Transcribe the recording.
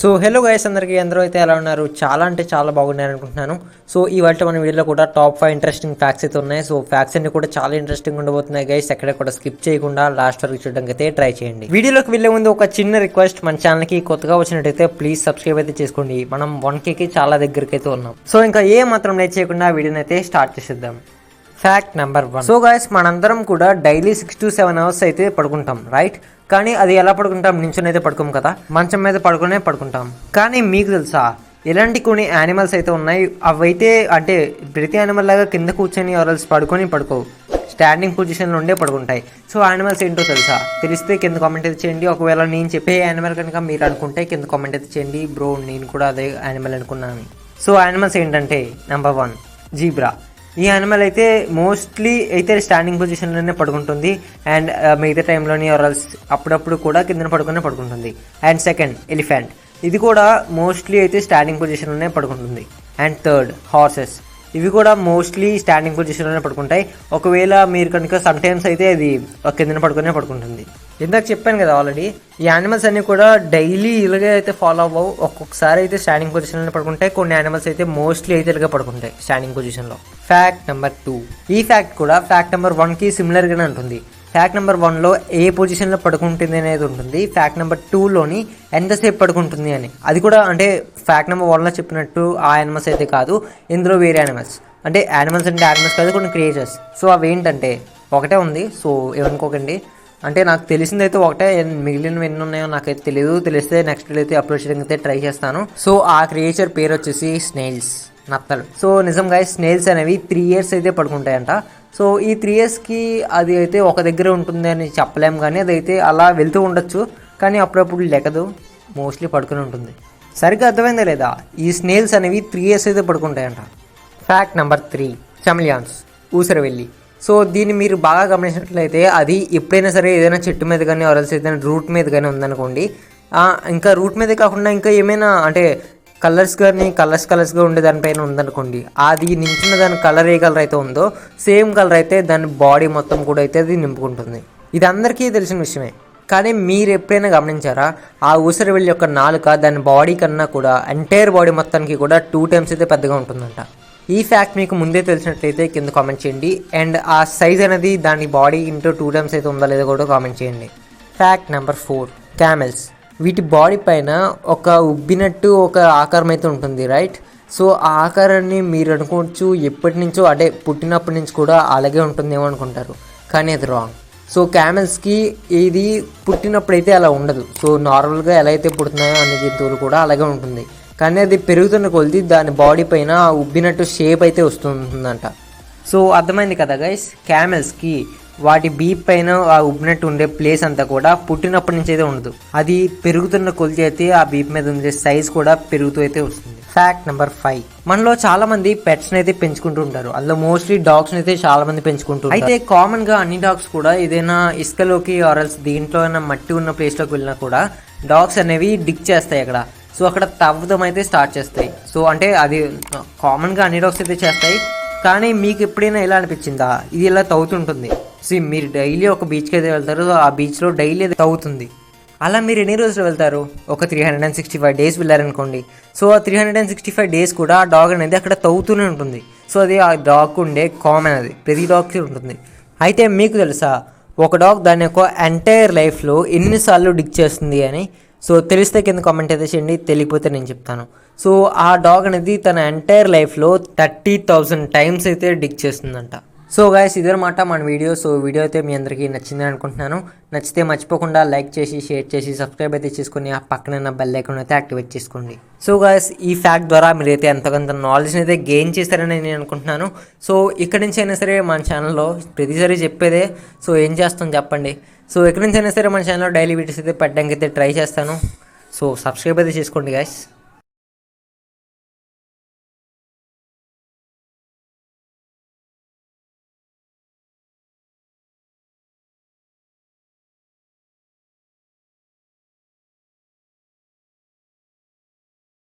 So hello guys అందరికీ అందరూ అయితే ఎలా ఉన్నారు? చాలా అంటే చాలా బాగున్నారు అనుకుంటున్నాను. సో ఇవాళ మన వీడియోలో కూడా టాప్ ఫైవ్ ఇంట్రెస్టింగ్ ఫ్యాక్ట్స్ అయితే ఉన్నాయి. సో ఫ్యాక్ట్స్ అన్ని కూడా చాలా ఇంట్రెస్టింగ్ ఉండబోతున్నాయి గైస్ ఎక్కడ కూడా స్కిప్ చేయకుండా లాస్ట్ వరకు చూడడానికి అయితే ట్రై చేయండి. వీడియోలోకి వెళ్ళే ముందు ఒక చిన్న రిక్వెస్ట్ మన ఛానల్కి కొత్తగా వచ్చినట్టయితే ప్లీజ్ సబ్స్క్రైబ్ అయితే చేసుకోండి. మనం వన్ కేకి చాలా దగ్గరికి అయితే ఉన్నాం. సో ఇంకా ఏ మాత్రం లేట్ చేయకుండా వీడియోని అయితే స్టార్ట్ చేసేద్దాం. Fact number one so guys మనందరం కూడా daily six to seven hours అయితే పడుకుంటాం రైట్ కానీ అది ఎలా పడుకుంటాం? నించుని అయితే పడుకోం కదా? మంచం మీద పడుకునే పడుకుంటాం. కానీ మీకు తెలుసా ఇలాంటి కొన్ని యానిమల్స్ అయితే ఉన్నాయి? అవైతే అంటే ప్రతి యానిమల్ లాగా కింద కూర్చొని ఎవరల్స్ పడుకొని పడుకోవు. స్టాండింగ్ పొజిషన్లో ఉండే పడుకుంటాయి. సో యానిమల్స్ ఏంటో తెలుసా? తెలిస్తే కింద కామెంట్ అయితే చేయండి. ఒకవేళ నేను చెప్పే యానిమల్ కనుక మీరు అనుకుంటే కింద కామెంట్ అయితే చేయండి. బ్రో నేను కూడా అదే యానిమల్ అనుకున్నాను. సో యానిమల్స్ ఏంటంటే నెంబర్ వన్ జీబ్రా ఈ యానిమల్ అయితే మోస్ట్లీ అయితే స్టాండింగ్ పొజిషన్లోనే పడుకుంటుంది. అండ్ uh, మిగతా టైంలోని ఎవరల్స్ అప్పుడప్పుడు కూడా కిందన పడుకునే పడుకుంటుంది. అండ్ సెకండ్ ఎలిఫెంట్ ఇది కూడా మోస్ట్లీ అయితే స్టాండింగ్ పొజిషన్లోనే పడుకుంటుంది. అండ్ థర్డ్ హార్సెస్ ఇవి కూడా మోస్ట్లీ స్టాండింగ్ పొజిషన్లోనే పడుకుంటాయి. ఒకవేళ మీరు కనుక సమ్ టైమ్స్ అయితే అది కిందన పడుకునే పడుకుంటుంది. ఇందాక చెప్పాను కదా ఆల్రెడీ ఈ యానిమల్స్ అన్నీ కూడా డైలీ ఇలాగే అయితే ఫాలో అవ్వవు. ఒక్కొక్కసారి అయితే స్టాండింగ్ పొజిషన్లో పడుకుంటాయి. కొన్ని యానిమల్స్ అయితే మోస్ట్లీ అయితే ఇలాగే పడుకుంటాయి స్టాండింగ్ పొజిషన్లో ఫ్యాక్ట్ నెంబర్ టూ ఈ ఫ్యాక్ట్ కూడా ఫ్యాక్ట్ నెంబర్ వన్కి సిమిలర్గానే ఉంటుంది. ఫ్యాక్ట్ నెంబర్ వన్లో ఏ పొజిషన్లో పడుకుంటుంది అనేది ఉంటుంది. ఫ్యాక్ట్ నెంబర్ టూలోని ఎంతసేపు పడుకుంటుంది అని. అది కూడా అంటే ఫ్యాక్ట్ నెంబర్ వన్లో చెప్పినట్టు ఆ యానిమల్స్ అయితే కాదు. ఇందులో వేరే యానిమల్స్ అంటే యానిమల్స్ అంటే యానిమల్స్ కాదు కొన్ని క్రియేచర్స్ సో అవి ఏంటంటే ఒకటే ఉంది. సో ఏమనుకోకండి అంటే నాకు తెలిసింది అయితే ఒకటే మిగిలినవి ఎన్ని ఉన్నాయో నాకైతే తెలియదు తెలిస్తే నెక్స్ట్ అయితే అప్లోడ్ చేయడానికి అయితే ట్రై చేస్తాను. సో ఆ క్రియేచర్ పేరు వచ్చేసి స్నేల్స్ నత్తలు. సో నిజంగా స్నేల్స్ అనేవి త్రీ ఇయర్స్ అయితే పడుకుంటాయంట. సో ఈ త్రీ ఇయర్స్కి అది అయితే ఒక దగ్గర ఉంటుంది అని చెప్పలేం కానీ అదైతే అలా వెళ్తూ ఉండొచ్చు. కానీ అప్పుడప్పుడు లెక్కదు మోస్ట్లీ పడుకుని ఉంటుంది. సరిగ్గా అర్థమైందా లేదా? ఈ స్నేల్స్ అనేవి త్రీ ఇయర్స్ అయితే పడుకుంటాయంట. ఫ్యాక్ట్ నెంబర్ త్రీ చమిలియాన్స్ ఊసరవెల్లి. సో దీన్ని మీరు బాగా గమనించినట్లయితే అది ఎప్పుడైనా సరే ఏదైనా చెట్టు మీద కానీ ఆరల్స్ ఏదైనా రూట్ మీద కానీ ఉందనుకోండి ఇంకా రూట్ మీదే కాకుండా ఇంకా ఏమైనా అంటే కలర్స్ కానీ కలర్స్ కలర్స్గా ఉండే దానిపైన ఉందనుకోండి అది నించిన దాని కలర్ ఏ కలర్ అయితే ఉందో సేమ్ కలర్ అయితే దాని బాడీ మొత్తం కూడా అయితే అది నింపుకుంటుంది. ఇది అందరికీ తెలిసిన విషయమే. కానీ మీరు ఎప్పుడైనా గమనించారా ఆ ఊసరవెల్లి యొక్క నాలుక దాని బాడీ కన్నా కూడా ఎంటైర్ బాడీ మొత్తానికి కూడా టూ టైమ్స్ అయితే పెద్దగా ఉంటుందంట. ఈ ఫ్యాక్ట్ మీకు ముందే తెలిసినట్లయితే కింద కామెంట్ చేయండి. అండ్ ఆ సైజ్ అనేది దాని బాడీ ఇంటూ టూ టైమ్స్ అయితే ఉందా లేదో కూడా కామెంట్ చేయండి. ఫ్యాక్ట్ నెంబర్ ఫోర్ క్యామెల్స్ వీటి బాడీ పైన ఒక ఉబ్బినట్టు ఒక ఆకారం అయితే ఉంటుంది రైట్ సో ఆ ఆకారాన్ని మీరు అనుకోవచ్చు ఎప్పటి నుంచో అంటే పుట్టినప్పటి నుంచి కూడా అలాగే ఉంటుందేమో అనుకుంటారు. కానీ అది రాంగ్ సో క్యామెల్స్కి ఇది పుట్టినప్పుడైతే అలా ఉండదు. సో నార్మల్గా ఎలా అయితే పుడుతున్నాయో అన్ని జంతువులు కూడా అలాగే ఉంటుంది. కానీ అది పెరుగుతున్న కొలిది దాని బాడీ పైన ఉబ్బినట్టు షేప్ అయితే వస్తుందంట. సో అర్థమైంది కదా గైస్ క్యామెల్స్కి వాటి బీప్ పైన ఆ ఉబ్బినట్టు ఉండే ప్లేస్ అంతా కూడా పుట్టినప్పటి నుంచి అయితే ఉండదు. అది పెరుగుతున్న కొలిది అయితే ఆ బీప్ మీద ఉండే సైజ్ కూడా పెరుగుతూ అయితే వస్తుంది. ఫ్యాక్ట్ నెంబర్ ఫైవ్ మనలో చాలా మంది పెట్స్ అయితే పెంచుకుంటూ ఉంటారు. అందులో మోస్ట్లీ డాగ్స్ అయితే చాలా మంది పెంచుకుంటారు అయితే కామన్గా అన్ని డాగ్స్ కూడా ఏదైనా ఇసుకలోకి ఆరల్స్ దీంట్లో మట్టి ఉన్న ప్లేస్లోకి వెళ్ళినా కూడా డాగ్స్ అనేవి డిక్ చేస్తాయి అక్కడ. సో అక్కడ తవ్వడం అయితే స్టార్ట్ చేస్తాయి. సో అంటే అది కామన్గా అన్ని డాగ్స్ అయితే చేస్తాయి. కానీ మీకు ఎప్పుడైనా ఎలా అనిపించిందా? ఇది ఇలా తవ్వుతుంటుంది. సో మీరు డైలీ ఒక బీచ్కి అయితే వెళ్తారు ఆ బీచ్లో డైలీ అది తవ్వుతుంది. అలా మీరు ఎన్ని రోజులు వెళ్తారు? ఒక three hundred and sixty five days వెళ్ళారనుకోండి. సో ఆ three hundred and sixty five days కూడా ఆ డాగ్ అనేది అక్కడ తవ్వుతూనే ఉంటుంది. సో అది ఆ డాగ్ ఉండే కామన్ అది. ప్రతి డాగ్కి ఉంటుంది. అయితే మీకు తెలుసా ఒక డాగ్ దాని యొక్క ఎంటైర్ లైఫ్లో ఎన్నిసార్లు డిక్ చేస్తుంది అని? సో తెలిస్తే కింద కామెంట్ అయితే చేయండి తెలియకపోతే నేను చెప్తాను. సో ఆ డాగ్ అనేది తన ఎంటైర్ లైఫ్లో థర్టీ థౌజండ్ టైమ్స్ అయితే డిక్ చేస్తుందంట. సో గాయస్ ఇదనమాట మన వీడియో సో వీడియో అయితే మీ అందరికీ నచ్చిందని అనుకుంటున్నాను. నచ్చితే మర్చిపోకుండా లైక్ చేసి షేర్ చేసి సబ్స్క్రైబ్ అయితే చేసుకుని ఆ పక్కన బెల్ ఐకాన్ అయితే యాక్టివేట్ చేసుకోండి. సో గాయస్ ఈ ఫ్యాక్ట్ ద్వారా మీరైతే ఎంతకంత నాలెడ్జ్ని అయితే గెయిన్ చేస్తారని నేను అనుకుంటున్నాను. సో ఇక్కడి నుంచి అయినా సరే మన ఛానల్లో ప్రతిసారి చెప్పేదే. సో ఏం చేస్తాం చెప్పండి. సో ఎక్కడి నుంచి అయినా సరే మన ఛానల్లో డైలీ వీడియోస్ అయితే పెట్టడానికి అయితే ట్రై చేస్తాను. సో సబ్స్క్రైబ్ అయితే చేసుకోండి గాయస్